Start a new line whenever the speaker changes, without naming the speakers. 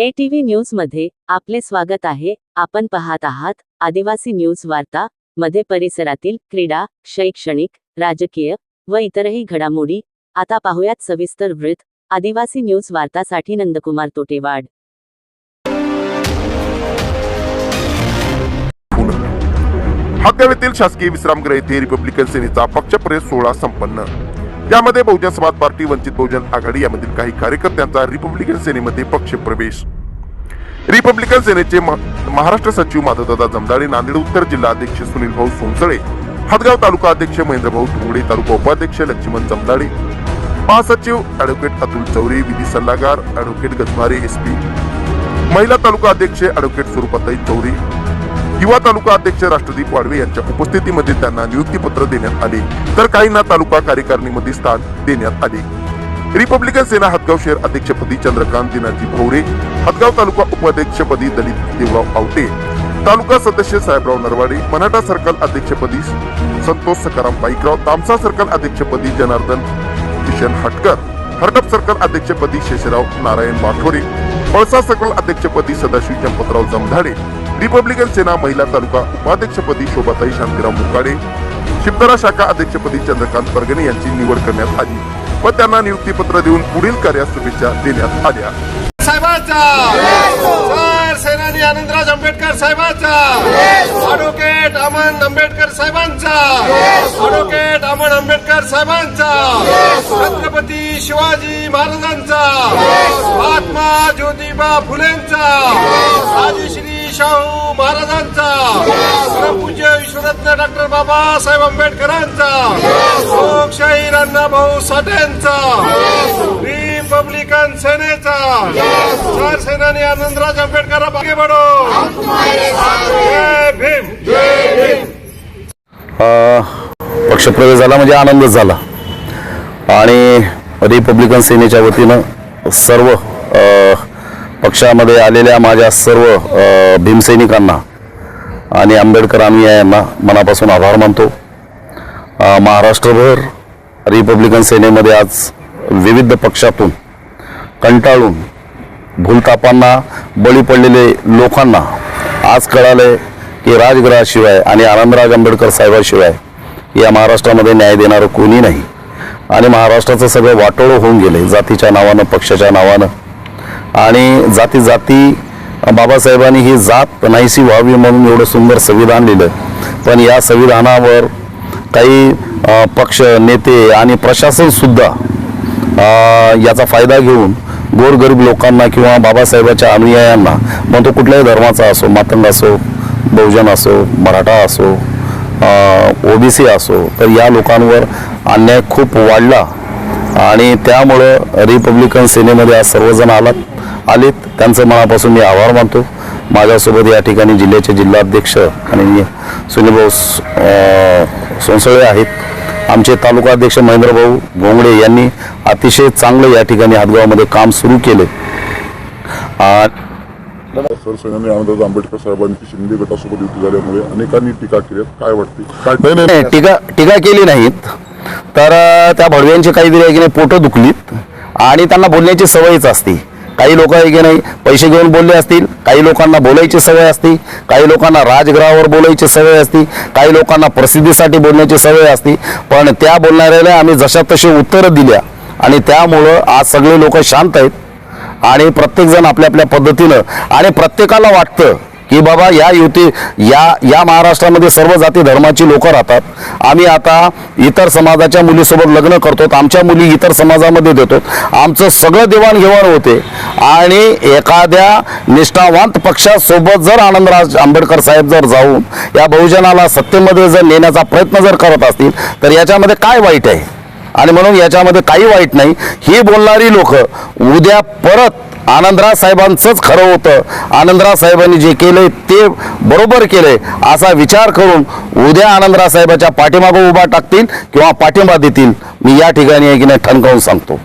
ATV TV न्यूजमध्ये आपले स्वागत आहे. आपण पाहत आहात आदिवासी न्यूज वार्ता मध्ये परिसरातील क्रीडा शैक्षणिक राजकीय व इतरही घडामोडी. आता पाहुयात सविस्तर वृत्त. आदिवासी न्यूज वार्तासाठी नंदकुमार तोटेवाड.
हत्यावेतील शासकीय विश्रामगृह येथे रिपब्लिकन सेनेचा पक्षप्रेस सोहळा संपन्न. यामध्ये बहुजन समाज पार्टी वंचित बहुजन आघाडी यामधील काही कार्यकर्त्यांचा रिपब्लिकन सेनेमध्ये पक्ष प्रवेश रिपब्लिकन सेनेचे महाराष्ट्र सचिव माधवदादा जमदाडे नांदेड उत्तर जिल्हा अध्यक्ष सुनील भाऊ सोनसळे हदगाव तालुका अध्यक्ष महेंद्रभाऊ भाऊ तालुका उपाध्यक्ष लक्ष्मण जमदाडे महासचिव ॲडव्होकेट अतुल चौरे विधी सल्लागार ॲडव्होकेट गजभारे एस पी महिला तालुका अध्यक्ष ॲडव्होकेट स्वरूपाताई चौरे युवा तालुका अध्यक्ष राष्ट्रदीप वाडवे यांच्या उपस्थितीमध्ये त्यांना नियुक्तीपत्र देण्यात आले. तर काहींना तालुका कार्यकारिणीमध्ये स्थान देण्यात आले. रिपब्लिकन सेना हदगाव शहर अध्यक्षपदी चंद्रकांत दिनाजी भोवरे हदगाव तालुका उपाध्यक्षपदी दलित देवराव आवटे तालुका सदस्य साहेबराव नरवाडे मराठा सर्कल अध्यक्षपदी संतोष सकाराम पाईकराव तामसा सर्कल अध्यक्षपदी जनार्दन किशन हटकर हरडप सर्कल अध्यक्षपदी शेषराव नारायण वाठोरे पळसा सर्कल अध्यक्षपदी सदाशिव चंपतराव जमधाडे रिपब्लिकन सेना महिला तालुका उपाध्यक्षपदी शोभाताई शांतीराव मुकाडे शिपदरा शाखा अध्यक्षपदी चंद्रकांत परगणे यांची निवड करण्यात आली व त्यांना नियुक्तीपत्र देऊन पुढील कार्यास शुभेच्छा देण्यात आल्या.
साहेबांचा सर सेनानी आनंदराज आंबेडकर साहेबांचा. ॲडव्होकेट अमन आंबेडकर साहेबांचा. ॲडव्होकेट अमन आंबेडकर साहेबांचा. छत्रपती शिवाजी महाराजांचा. महात्मा ज्योतिबा फुलेंचा. राजश्री शाहू महाराजांचा. परमपूज्य विश्वरत्न डॉक्टर बाबासाहेब आंबेडकरांचा. लोकशाहीर अण्णाभाऊ साठेंचा. रिपब्लिकन सेनेचा. सर सेनानी आनंदराज आंबेडकर आगे बढो जय भीम.
पक्षप्रवेश झाला म्हणजे आनंदच झाला. आणि रिपब्लिकन सेनेच्या वतीनं सर्व पक्षामध्ये आलेल्या माझ्या सर्व भीमसैनिकांना आणि आंबेडकर अनुयायांना मनापासून आभार मानतो. महाराष्ट्रभर रिपब्लिकन सेनेमध्ये आज विविध पक्षातून कंटाळून भूलतापांना बळी पडलेले लोकांना आज कळालंय की राजगृहाशिवाय आणि आनंदराज आंबेडकर साहेबाशिवाय या महाराष्ट्रामध्ये न्याय देणारं कोणी नाही. आणि महाराष्ट्राचं सगळं वाटोळं होऊन गेले जातीच्या नावानं पक्षाच्या नावानं. आणि जाती जाती बाबासाहेबांनी ही जात नाहीशी व्हावी म्हणून एवढं सुंदर संविधान लिहिलं पण या संविधानावर काही पक्ष नेते आणि प्रशासनसुद्धा याचा फायदा घेऊन गोरगरीब लोकांना किंवा बाबासाहेबाच्या अनुयायांना मग तो कुठल्याही धर्माचा असो मातंग असो बहुजन असो मराठा असो ओबीसी असो तर या लोकांवर अन्याय खूप वाढला. आणि त्यामुळं रिपब्लिकन सेनेमध्ये आज सर्वजण आलात आलेत. त्यांचं मनापासून मी आभार मानतो. माझ्यासोबत या ठिकाणी जिल्ह्याचे जिल्हाध्यक्ष आणि सुनीलभाऊ सोनसळे आहेत. आमचे तालुका अध्यक्ष महेंद्रभाऊ भोंगडे यांनी अतिशय चांगलं या ठिकाणी हातगावामध्ये काम सुरू केले.
सरसेनानी आंबेडकर साहेबांची शिंदे गटासोबत युती झाल्यामुळे अनेकांनी टीका केली. काय वाटते? काय नाही
टीका टीका केली नाहीत. तर त्या भडव्यांची काहीतरी आहे की नाही पोटं दुखलीत. आणि त्यांना बोलण्याची सवयच असते. काही लोक आहे की नाही पैसे घेऊन बोलले असतील काही लोकांना बोलायची सवय असते काही लोकांना राजगृहावर बोलायची सवय असते काही लोकांना प्रसिद्धीसाठी बोलण्याची सवय असते पण त्या बोलणाऱ्याला आम्ही जशा तशी उत्तरं दिल्या आणि त्यामुळं आज सगळे लोक शांत आहेत आणि प्रत्येकजण आपल्या आपल्या पद्धतीनं आणि प्रत्येकाला वाटतं की बाबा या युती या या महाराष्ट्रामध्ये सर्व जाती धर्माची लोक राहतात. आम्ही आता इतर समाजाच्या मुलीसोबत लग्न करतो आमच्या मुली इतर समाजामध्ये देतो. आमचं सगळं देवाणघेवाण होते. आणि एखाद्या निष्ठावंत पक्षासोबत जर आनंदराज आंबेडकर साहेब जर जाऊन या बहुजनाला सत्तेमध्ये जर नेण्याचा प्रयत्न जर करत असतील तर याच्यामध्ये काय वाईट आहे? आणि म्हणून याच्यामध्ये काही वाईट नाही. ही बोलणारी लोक उद्या परत आनंदराज साहेबांचंच खरं होतं. आनंदराज साहेबांनी जे केलंय ते बरोबर केलंय असा विचार करून उद्या आनंदराज साहेबाच्या पाठीमागं उभा टाकतील किंवा पाठिंबा देतील. मी या ठिकाणी आहे ठणकावून सांगतो.